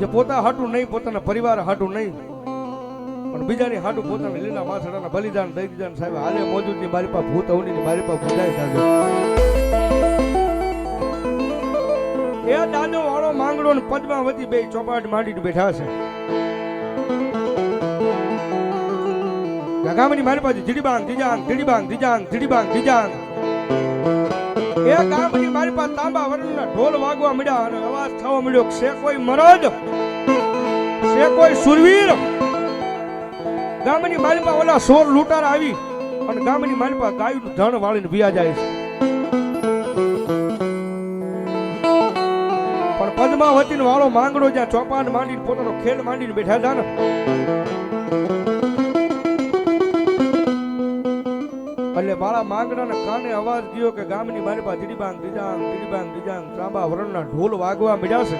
જે પોતા હાટું નહીં, પોતાના પરિવાર હાટું નહીં. પણ બીજાની હાટું પોતાના લીલા વાસણાના બલિદાન દઈ દીધા સાહેબ, હાલે મોજૂદની મારી પાસે ભૂત અવની મારી પાસે ભૂતાઈ સાહેબ એ દાદો વાળો માંગડો ને પદ્માવતી બે ચોપાટ માંડી બેઠા છે. ગામની મારી પાસે જીડીબાંગ, જીજાંગ જીડીબાંગ જીજાંગ, જીડીબાંગ ધીજાંગ એ ગામની મારી તાંબા વરણના ઢોલ વાગવા મળ્યા અને અવાજ થવા મળ્યો છે કોઈ મરદ? છે કોઈ સુરવીર? ગામની મારી પાસે સોર લૂંટાર આવી અને ગામની મારી પાસે ગાયનું વાળીને વિયા જાય છે. પણ પદ્માવતીનો વાળો માંગડો જ્યાં ચોપાન માંડીને પોતાનો ખેલ માંડીને બેઠા હતા ને એટલે મારા માંગડાને કાને અવાજ ગયો કે ગામની મારી પાસે ધીડીબાંગ ધીજાંગ ધીડીબાંગ ધીજાંગ ત્રાંબા વરણના ઢોલ વાગવા મળ્યા છે.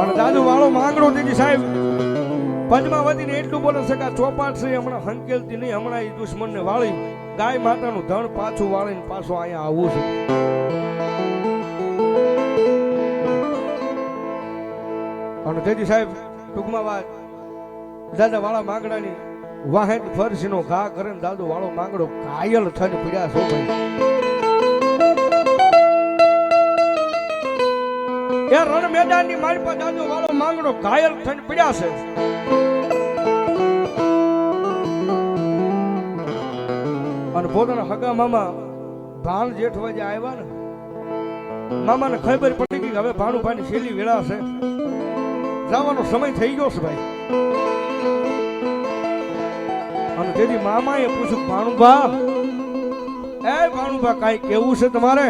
અને દાદુ વાળો માંગડો દીદી સાહેબ. પદ્માવતીને એટલું બોલે છે કે ચોપાટ છે, હમણાં હંકેલતી નહીં, હમણાં એ દુશ્મનને વાળી ગાય માતાનું ધણ પાછું વાળીને પાછું અહીંયા આવવું છે. અને તેથી સાહેબ, ટૂંકમાં વાત. દાદા વાળા માંગડાની વાહેન ફરસીનો ઘા કરે ને દાદુ વાળો માંગડો કાયલ થઈને પીડ્યા છો ભાઈ. એ રણ મેદાનની મારી પર દાદુ વાળો માંગડો ઘાયલ થઈને પીડ્યા છે. અને પોતાના હગા મામા ભાણ જેઠવા જે આવ્યા ને, મામાને ખબર પડી ગઈ હવે ભાણું ભાણુભાઈની છેલ્લી વેળા છે. જવાનો સમય થઈ ગયો છે ભાઈ. અને તેથી મામાએ પૂછ્યું, ભાણુભા, એ ભાણુભા, કાંઈ કેવું છે તમારે?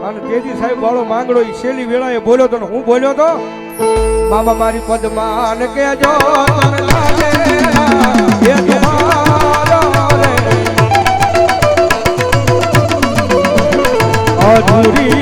અને તેજી સાહેબ વાળો માંગડો ઈ છેલ્લી વેળાએ બોલ્યો તો હું બોલ્યો તો મામા મારી પદમાં કેજો તને લાગે એ તમારો અધૂરી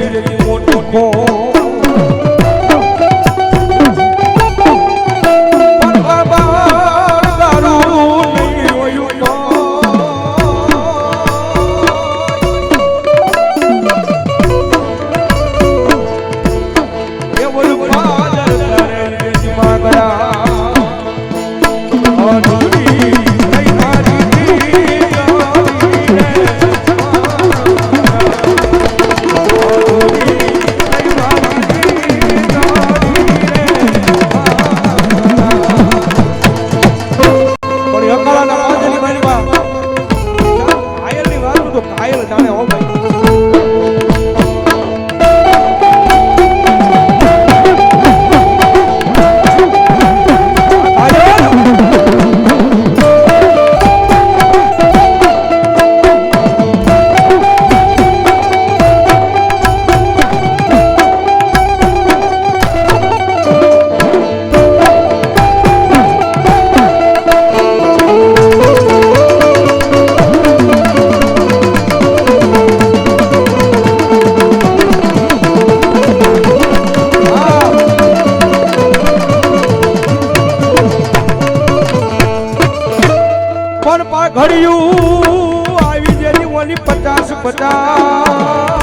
ઘડિયું આવી જેની ઓલી પચાસ પચાસ.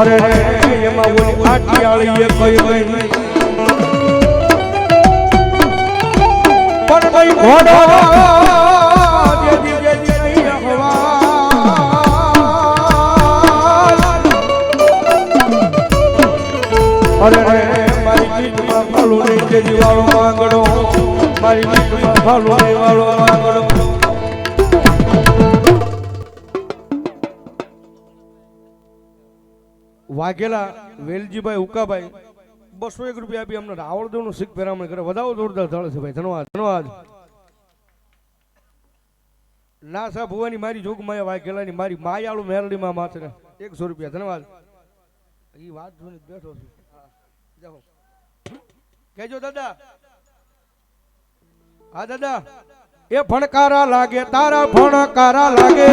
અરે એમાં ઓલી આટિયાળી એ કઈ કઈ પણ કઈ ઘોડો. અરે મારી પીઠમાં ભાલું નહીં જેદી દિવાળો માંગડો વાઘેલા વેલજીભાઈ ઉકાભાઈ બસો એક રૂપિયા આપી અમને રાવળદેવનું શીખ પેરામણ કરે. વધારો જોરદાર ધળ છે ભાઈ. ધન્યવાદ ધન્યવાદ ના સાહેબ, ભુવાની મારી જોગ માયા ગેલાની મારી માયાળું મેરડીમાં માથે એકસો રૂપિયા. ધન્યવાદ એ વાત જોઈને બેઠો છું. જાઓ. કેજો દાદા. એ ભણકારા લાગે તારા ભણકારા લાગે.